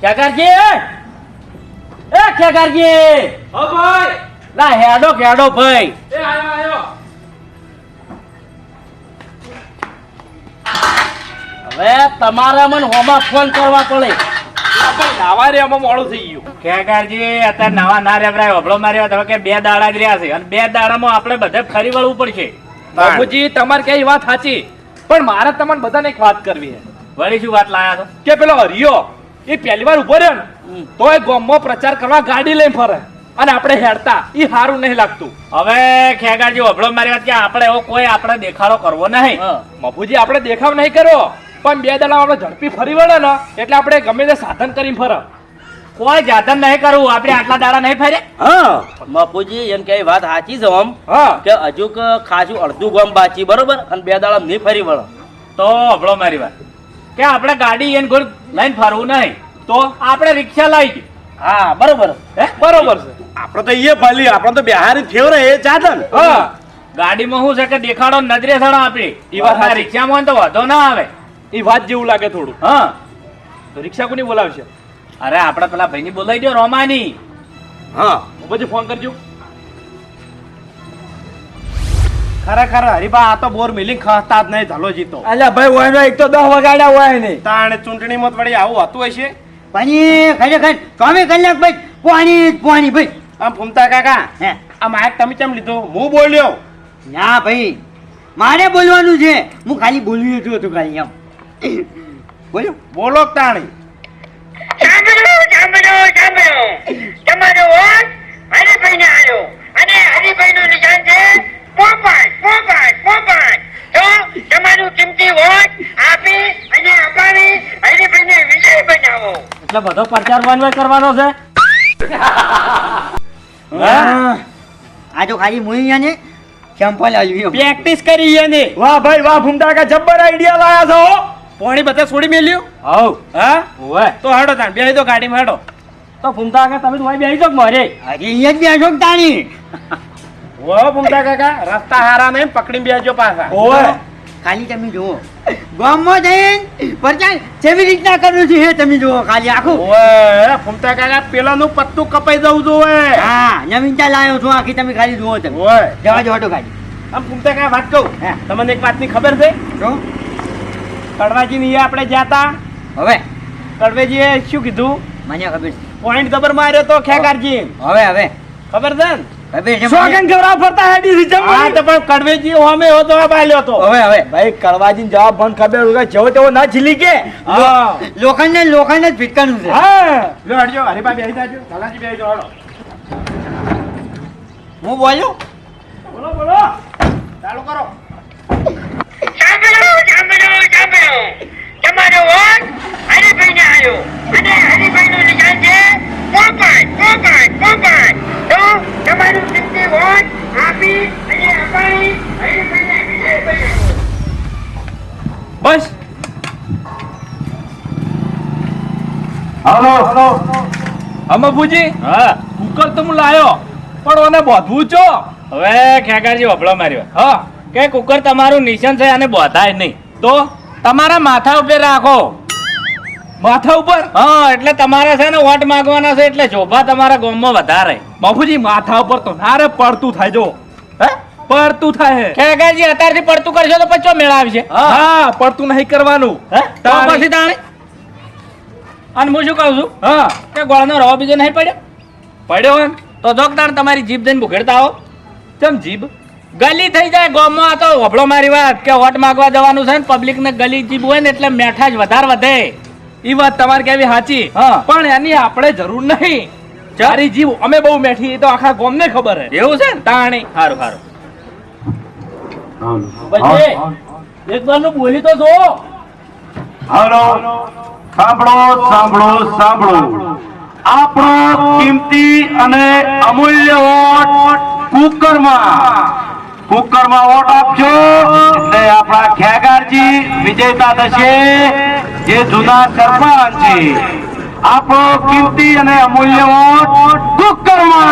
ખેગારજી એ? ખેગારજી હા ભાઈ! લા હેડો હેડો ભાઈ. એ આયો આયો. હવે તમારે મને હોમાં ફોન કરવા પડે. નાવા રે આમાં મોડું થઈ ગયું. ખેગારજી અત્યારે નવા ના રેવરાય હોબળો માર્યો. તો કે બે દાડા જ રહ્યા છે. અને બે દાડામાં આપણે બધે ફરી વળવું પડશે. બાબુજી તમારે કઈ વાત સાચી. પણ મારે તમને બધાને એક વાત કરવી છે. વળી શું વાત લાયા છો? કે પેલો હરિયો એ પહેલી વાર ઊભો રહ્યો ને. તો એ ગામમાં પ્રચાર કરવા ગાડી લઈને ફરે. અને આપણે હેડતા. એ સારું નહીં લાગતું. હવે ખેગારજી મારી વાત કે આપણે એવો કોઈ આપણે દેખાડો કરવો નહીં. મફુજી આપણે દેખાવ નહીં કર્યો. પણ બે દાડા આપણે ઝડપી ફરી વળે ને એટલે આપણે ગમે તે સાધન કરીને ફરે. કોઈ જાતન નહીં કરવું. આપણે આટલા દાડા નહીં ફરે હા. બાપુજી એમ કે વાત સાચી છે આમ હા. કે હજુ ખાસું અડધું ગમ બાચી બરોબર? અને બે દાડા નહીં ફરી વળો તો અભળો મારી વાત. કે આપણે ગાડી એને ગોળ લઈને ફરવું નહીં. તો આપણે રિક્ષા લઈ હા બરોબર. હે? બરોબર છે. આપણે તો એ ભલી આપણે તો બિહારી ફેવરે એ ચાદન હા. ગાડીમાં શું છે કે દેખાડો નજરે સડો આપણી. એ વાત. રિક્ષામાં તો વાંધો ના આવે. એ વાત જેવું લાગે થોડું હા. તો રિક્ષા કોની બોલાવશે? અરે આપણે પેલા ભાઈની બોલાવી દો રોમાની. હા પછી ફોન કરજો. ખરેખર હરીબા આ તો બોર મિલિંગ ખસતા જ નહીં ધલો જીતો. અલ્યા ભાઈ ઓયનો એક તો દહ વગાડ્યા હોય નહીં તાણે ચૂંટણીમાં મત વળી આવું હતું હશે? પાણી ખરેખર તમે કલાક ભાઈ પાણી પાણી ભાઈ. આમ ફૂમતા કાકા હે. આ માયક તમે કેમ લીધો? હું બોલ્યો. ના ભાઈ મારે બોલવાનું છે. હું ખાલી બોલ્યું એટલું હતું ખાલી એમ. બોલો બોલો તાણી. સાંભળો સાંભળો સાંભળો. તમારો વોટ હરિભાઈને આવ્યો. અને હરિભાઈનું નિશાન છે પોપટ પોપટ પોપટ તો તમારું કિંમતી વોટ આપી અને અપાવી હરિભાઈને વિજય બનાવો. એટલે બધો પ્રચાર વનવે કરવાનો છે. આ તો ખાલી મુઈ ને ચંપલ આવ્યું પ્રેક્ટિસ કરી એને વાહ ભાઈ વાહ કાકા જબ્બર આઈડિયા લાયા છો. પોણી બધા છોડી મેલ્યું? હવ. હા? તો હાડો તાણ બેહી તો ગાડીમાં હેડો. તો ફૂમતા કે તમે તો બેસી જાઓ કે હજી અહીંયા જ બેસો તાણી? ઓ ફૂમતા કાકા રસ્તા હારા નહીં પકડી બેસજો પાછા ઓય ખાલી તમે જુઓ ગામમાં જઈને પ્રચાર કેવી રીતના કરું છે એ તમે જુઓ ખાલી આખું ઓય ફૂમતા કાકા પેલાનું પત્તું કપાઈ જવું જોવે હા નવીનતા લાવ્યો છું આખી તમે ખાલી જુઓ તમે ઓય જવા જો હટો ખાલી આમ ફૂમતા કાકા વાત કહું હા. તમને એક વાતની ખબર છે જો કડવાજી ની આપણે જાતા હવે હવે કડવેજીએ શું કીધું મને ખબર છે પોઈન્ટ જબર માર્યો તો ખેકારજી હવે હવે ખબર છે ને. સોગન ગવરાવ ફરતા હેડી થી હા તો પણ કડવેજી હોમે હો જવાબ આલ્યો તો. હવે હવે ભાઈ કડવાજી જવાબ બંધ ખબર કે જેવો તેવો ના ઝીલી કે. લોખંડ ને લોખંડ જ ફિટકાનું છે. હા. લો હટજો હરીબા બેસી જાજો લાલાજી બેસી જાઓ હું બોલ્યો? બોલો બોલો. ચાલુ કરો. સાંભળો સાંભળો સાંભળો તમારો વોટ હરિભાઈને આવ્યો અને હરિભાઈનું નિશાન છે પોપટ તમારું કિંમતી વોટ આપી અને અપાવી હરિભાઈને વિજય બનાવો બસ. હલો. હલો. અમબુજી હા. કુકર તો હું લાયો પણ ઓને બોધવું છો? હવે ખેગારજી વભળો માર્યો. હા. કે કુકર તમારું નિશાન છે અને બોધાય નહીં. તો? તમારા માથા ઉપર રાખો. માથા ઉપર? હા એટલે તમારે છે ને વોટ માંગવાના છે એટલે શોભા તમારા ગામમાં વધારે. બાપુજી માથા ઉપર તો ના રે પડતું થાય જો. હે? પડતું થાય હે. ખેગારજી અત્યારથી પડતું કરશો તો પછી મેળા આવશે. હા પડતું નહીં કરવાનું. હે? તો પછી તાણે? અને હું શું કહું છું? હા. કે ગોળનો રવો બીજો નહીં પડ્યો? પડ્યો હોય તો જોક તાણ તમારી જીભ દઈને ભૂખેડતા આવો કેમ જીભ? ગલી થઈ જાય ગામમાં આ તો વભળો મારી વાત કે વોટ માંગવા જવાનું છે ને પબ્લિક ને ગલી જીભ હોય ને એટલે મેઠા જ વધારે વધે. ઈ વાત તમારી કેવી સાચી. પણ એની આપણે જરૂર નહીં. ચારી જીવ અમે બહુ મેઠી એ તો આખા ગામને ખબર હે. એવું છે? ને તાણી. હારું હારું. એક બારનું બોલી તો જો હાલો સાંભળો સાંભળો સાંભળો. આપણો કિંમતી અને અમૂલ્ય વોટ કુકરમાં. કુકરમાં વોટ આપજો. એટલે આપણા ખેગારજી વિજેતા થશે. જે જૂના સરપંચ છે આપણો કિંમતી અને અમૂલ્ય વોટ કુકરમાં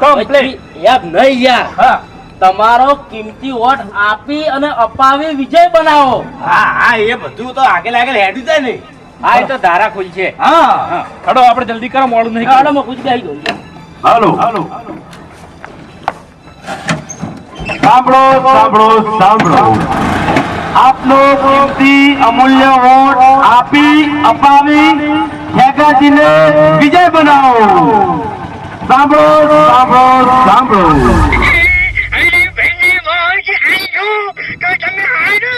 પછી નહીં યાર. હા. તમારો કિંમતી વોટ આપી અને અપાવી વિજય બનાવો. હા હા એ બધું તો આગળ આગળ હેડ્યું જાય ને. હા એ તો ધારા ખુલશે હા. ખડો આપણે જલ્દી કરો મોડું નહીં હાલો, હું કૂદી આવી ગયો. હાલો. સાંભળો સાંભળો સાંભળો. આપનો કિંમતી અમૂલ્ય વોટ આપી, અપાવી ખેગાજીને વિજય બનાવો. સાંભળો સાંભળો સાંભળો. અને હરીભાઈની મોજ આયો તો તમે હારો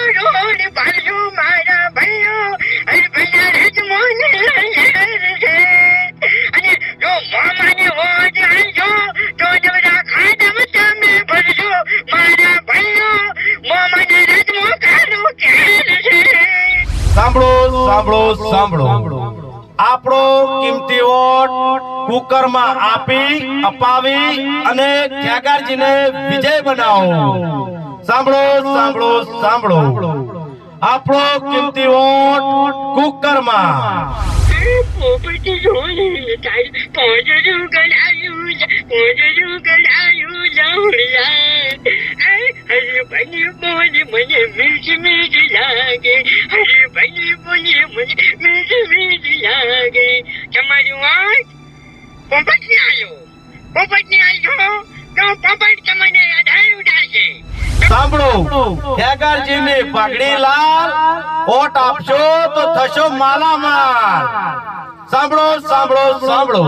સાંભળો સાંભળો સાંભળો. આપણો કિંમતી વોટ કુકરમાં આપી, અપાવી અને ખેગારજીને વિજય બનાવો. સાંભળો સાંભળો સાંભળો. આપણો કિંમતી વોટ કુકરમાં. પોપટી જોઈ તારી પોજરું ગળાયું પોજરું ગળાયું લવળિયા હરે બની બોલી મને મીઠ મીઠ લાગે હરે બની બોલી મને મીઠ મીઠ લાગે તમારી વાત પોપટ ને આવ્યો પોપટ ને આવ્યો તો પોપટ તમને આધાર ઉડાડશે સાંભળો ખેગારજીની પગડી લાલ વોટ આપશો તો થશો માલામાલ સાંભળો સાંભળો સાંભળો અરે બને મોજ આયો તો ની પગડી લાલ ઓટ આપશો ભાઈઓ થશો માલામાલ. સાંભળો સાંભળો સાંભળો.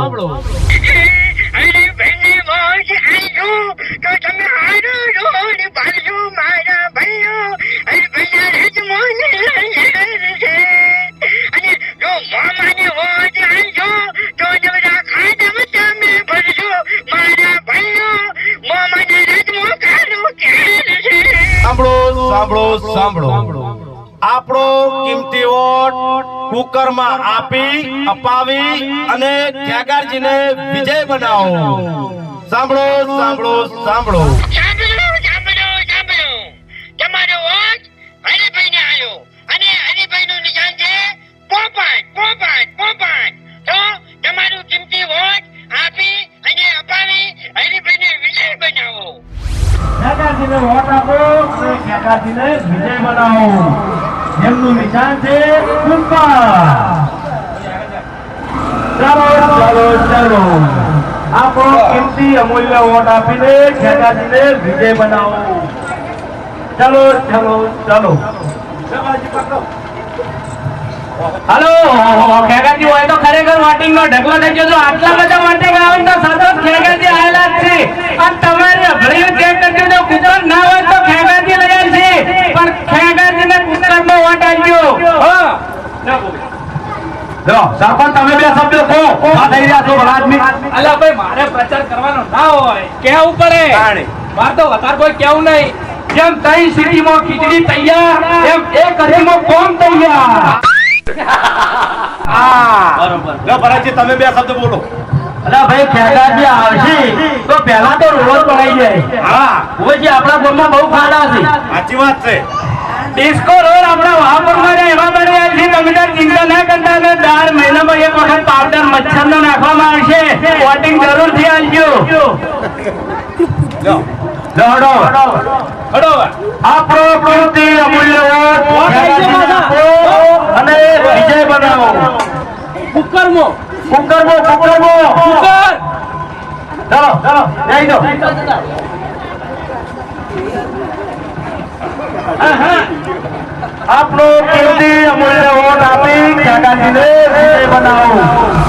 અને જો મામાની મોજ સાંભળો. આપણો કિંમતી વોટ કુકરમાં આપી અપાવી અને ખેગારજીને વિજય બનાવો. સાંભળો સાંભળો સાંભળો. સાંભળો સાંભળો સાંભળો. તમારો વોટ હરિભાઈને અને હરિભાઈનું નિશાન છે પોપટ પોપટ પોપટ. તો તમારું કિંમતી વોટ આપી. અને વિજય બનાવો. એમનું નિશાન છે કુકર ચાલો ચાલો ચાલો. આપણો કિંમતી અમૂલ્ય વોટ આપીને ખેતાજીને વિજય બનાવો. ચાલો ચાલો ચાલો. હલો ખેગાજી હોય તો ખરેખર વોટિંગ નો ઢગલો થઈ ગયો આટલા બધા માટે આવે તો સતત ખેગાજી આવેલા જ છે અને તમારે અભળ્યું ચેક કરજો જો કુકર ના હોય તો ખેગાજી લઈ આવશે પણ ખેગાજી ને કુકરમાં વોટ આવજો જો સરપંચ તમે બે શબ્દો કહો આ થઈ રહ્યા છો ભલા આદમી. અલા ભાઈ મારે પ્રચાર કરવાનો ના હોય. કેવું પડે મારે તો વધારે કોઈ કેવું નહીં. જેમ તઈ સિટીમાં ખીચડી તૈયાર એમ એક હરીમાં કોમ તૈયાર? હા. લો ભરતજી તમે બે શબ્દ બોલો. અલા ભાઈ ખેગાજી આવશે તો પહેલા તો રોડ પડાઈ જાય. હા. ઓજી આપણા ગામમાં બહુ ફાડા છે. સાચી વાત છે. ડિસ્કો રોડ આપણા વાહપુરમાં એવા બન્યા છે. તમે ચિંતા ના કરતા ને દર મહિનામાં એક વખત પાવડર મચ્છર નો નાખવામાં આવશે. વોટિંગ જરૂરથી આવજો દોડો. આપણો કૃતિ અમૂલ્ય અને વિજય બનાવો. કુકરમો. કુકરમો કુકરમો. કુકર. ચાલો ચાલો. જઈ દો આપણો કિંમતી અમૂલ્ય વોટ આપી ખેગાજીને વિજય બનાવો.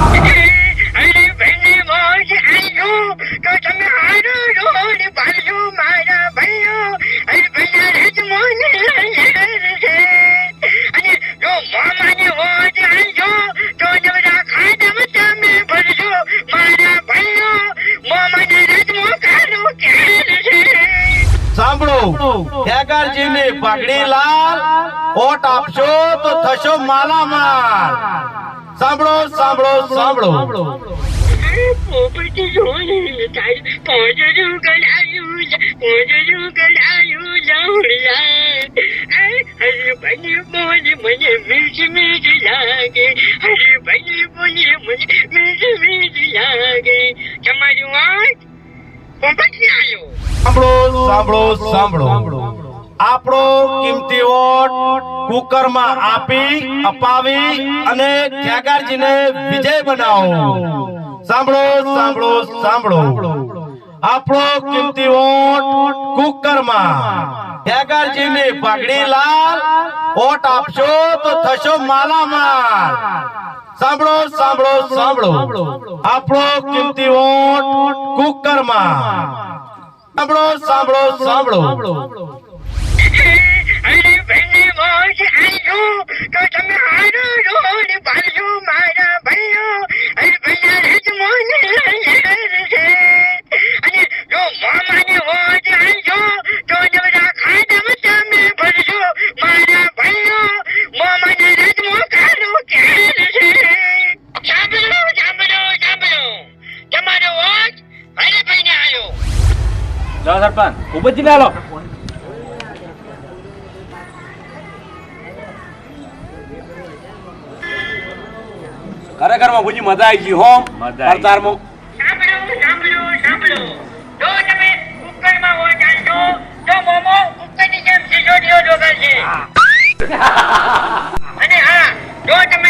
ખેગારજીની પગડી લાલ વોટ આપશો તો થશો માલામાલ સાંભળો સાંભળો સાંભળો પોપટી જોઈ તારી પોજરું ગળાયું પોજરું ગળાયું લવળિયા હરે બની બોલી મને મીઠ મીઠ લાગે હરે બની બોલી મને મીઠ મીઠ લાગે તમારી વાત પોપટ ને આવ્યો આપણો કિંમતી વોટ કુકરમાં આપી, અપાવી અને ખેગારજીને વિજય બનાવો. સાંભળો સાંભળો સાંભળો. આપણો કિંમતી વોટ કુકરમાં. ખેગારજીને પાઘડી લાલ, વોટ આપશો તો થશો માલામાલ. સાંભળો સાંભળો સાંભળો. આપણો કિંમતી વોટ કુકરમાં. સાંભળો સાંભળો સાંભળો. હરીભાઈની મોજ સાંભળો જો તમે ખરેખર હો જાણશો તો મોમો કુકરની જેમ સિસોટીઓ જોગાશે અને હા જો તમે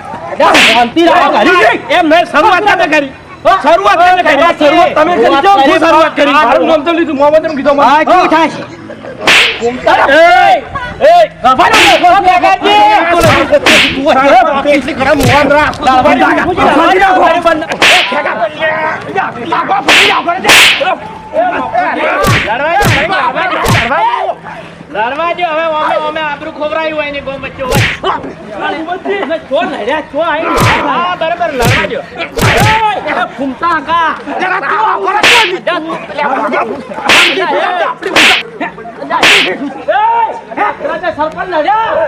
શાંતિ રાખો એમ મેં શરૂઆત ના કરી શરૂઆત ના કરી શરૂઆત તમે કરી જો હું શરૂઆત કરી મારું નામ તો લીધું મોહમ્મદ એમ કીધું કેટલી ખરાબ મોહન રાખ લડવા જો હવે અમે અમે આબરૂ ખોબરાયું હોય ને ગોમ બચ્ચો છો લડ્યા છો આઈ હા બરાબર લડવા ફૂમતા કા સરપંચ લડ્યા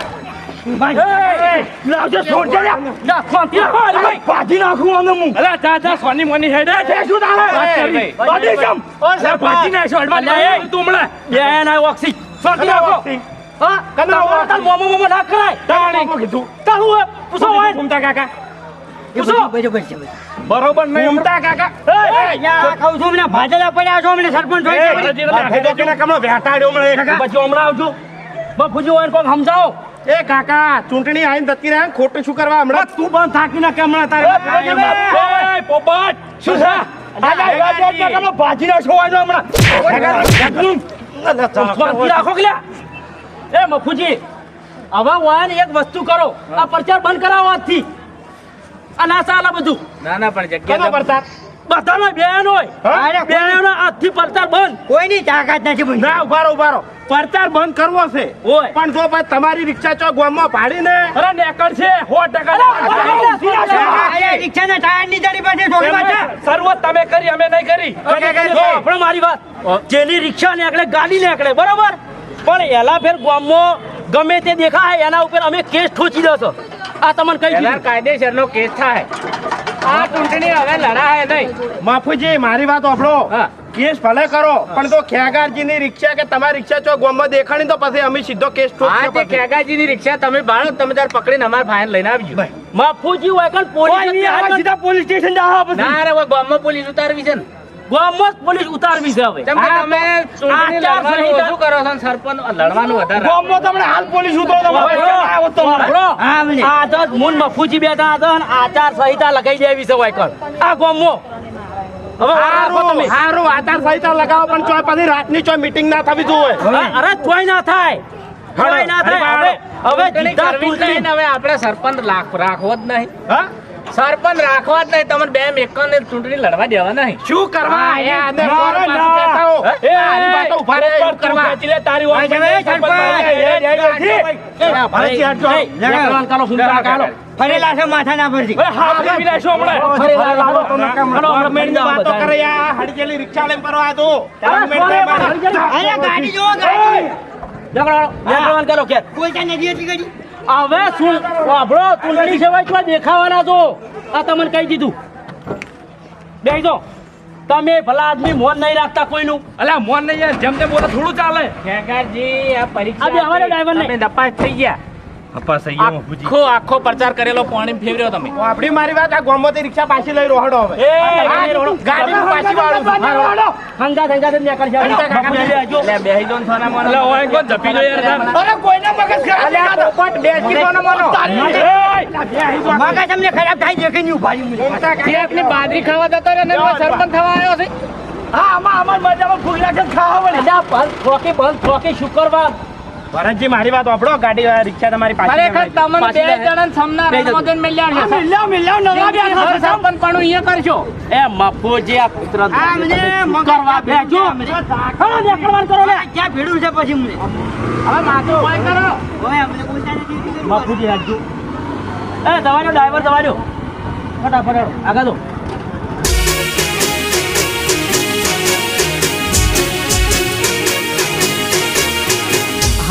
સોની મોની હેડે છે શું તારે જમ દે તુમળે બે ના ઓક્સી હા કના ઓરતા મોમો મોમો ના કરાય તાણી કીધું તારું પૂછો હોય ઘૂમતા કાકા પૂછો બરોબર છે બરોબર નહીં ઘૂમતા કાકા કહું છું મને ભાજલા પડ્યા છો મને સરપંચ હોય છે. પછી હમણાં આવજો બફુજી હોય કોક સમજાવો એ કાકા ચૂંટણી આઈને દત્તી રહ્યા ખોટું શું કરવા હમણાં તું બંધ થાકી ના કે હમણાં તારે પોપટ શું છે ભાજી ના છો હમણાં રાખો કે એ મફુજી હવે વાન એક વસ્તુ કરો. આ પ્રચાર બંધ કરાવો આજથી. આ ના ચાલે બધું. ના ના પણ જગ્યા પ્રચાર બધાનો બેન હોય. અરે આજથી પ્રચાર બંધ. કોઈની તાકાત નથી બની ના ઉભારો ઉભારો પ્રચાર બંધ કરવો છે. હોય પણ જો ભાઈ તમારી રિક્ષા ચો ગામમાં પાડીને અરે નેકળ છે રિક્ષાના પાસે તમે કરી અમે નહીં કરી. આપણે મારી વાત. જેની રિક્ષા નીકળે ગાડી નીકળે બરોબર? પણ એલા ફેર ગામમાં ગમે તે દેખાય એના ઉપર અમે કેસ ઠોચી દો આ તમને કઈ દીધું. કાયદેસર નો કેસ થાય. આ ચૂંટણી હવે લડાય નહીં. માફુજી મારી વાત આપણો કેસ ભલે કરો પણ તો ખેગારજી ની રિક્ષા કે તમારી રિક્ષા ચો ગોમમાં દેખાણી તો પછી અમે સીધો કેસ તે પછી. ખેગાજીની રિક્ષા તમે બાળો તમે તાર પકડીને અમાર ભાઈ લઈને આવજો. માફુજી હોય કણ? પોલીસ સીધા પોલીસ સ્ટેશન જાવ ના રે ગોમમાં પોલીસ ઉતારવી છે ને. ગામમાં જ પોલીસ ઉતારવી છે હવે. તમે ચૂંટણી લડવાનું ઓછું કરો છો સરપંચ લડવાનું વધારે ગામમાં તમને હાલ પોલીસ ઉતરો હા, મને. મફુજી બેઠા હતા અને આચાર સંહિતા લગાઈ દેવી છે વાયકર આ ગોમો. હવે રાખો હારું આચાર હારું સંહિતા લગાવો પણ ચોય પછી રાતની ચોય મીટિંગ ના થવી જોઈએ. અરે તોય ના થાય. ના થાય. હવે હવે આપણે સરપંચ લાખ રાખવો જ નહીં. હા? સરપંચ રાખવા જ નહીં તમને બે મેકન ચૂંટણી લડવા દેવા નહીં શું કરવા આની વાતો ઊભા તારી વાત સરપંચ. એ, ભાઈ, ફૂંકા. ફરેલા છે હમણાં. ફરેલા લાવો તો હાલો, મેળની વાતો કરે યાર. હળગેલી રિક્ષા લઈને ફરવા આવ્યો તો. અરે ગાડી ગાડી કે હવે શું વાભળો ચૂંટણી સેવા તો દેખાવાના છો. આ તમને કહી દીધું. બેસી તમે ભલા આદમી મોન નહીં રાખતા કોઈનું. અલા મોન નહીં જેમ તેમ બોલે થોડું ચાલે. ખેગારજી આ પરીક્ષા આ ડ્રાઈવર નહીં નપાસ થઈ ગયા. આખો આખો પ્રચાર કરેલો પાણી ફેવર્યો તમે. આપડી મારી વાત આ ગોમતી રિક્ષા પાછી લઈ રોહડો હવે. એ, ગાડી પાછી વાળો હંગા હંગા જ નીકળ આવજો. એટલે બેહી દોન ને સોના મોનો. એટલે ઓય કોણ જપી લો યાર. અરે કોઈને મગજ ખરાબ લે ના પોપટ બેસી દોન મનો. મગજ અમને ખરાબ થાય દેખે નહીં ઊભા મને તે આપની બાજરી ખાવા જતો રે ને સરપંચ થવા આવ્યો છે. હા આમાં આમાં મજામાં ફૂગલા છે ખાવા વળે અલ્યા, બંધ ઠોકે બંધ ઠોકે શુક્રવાર. ભરતજી મારી વાત આપડો ગાડી આ રિક્ષા તમારી પાછી ખરેખર તમને બે જણા. સમના રમોદન મેલ્યા છે. મિલ્યો મિલ્યો નવા પણ અહીંયા કરશો. એ મફોજી આ કૂતરા આ મને મગજ બેજો ખરો નીકળવાનું કરો લે ક્યાં ભેડું છે પછી મને? હવે માથું ભય કરો. હવે અમને બોલતા નથી મફુજી રાખજો. એ તમારો ડ્રાઈવર તમારો. ફટાફટ આગળ દો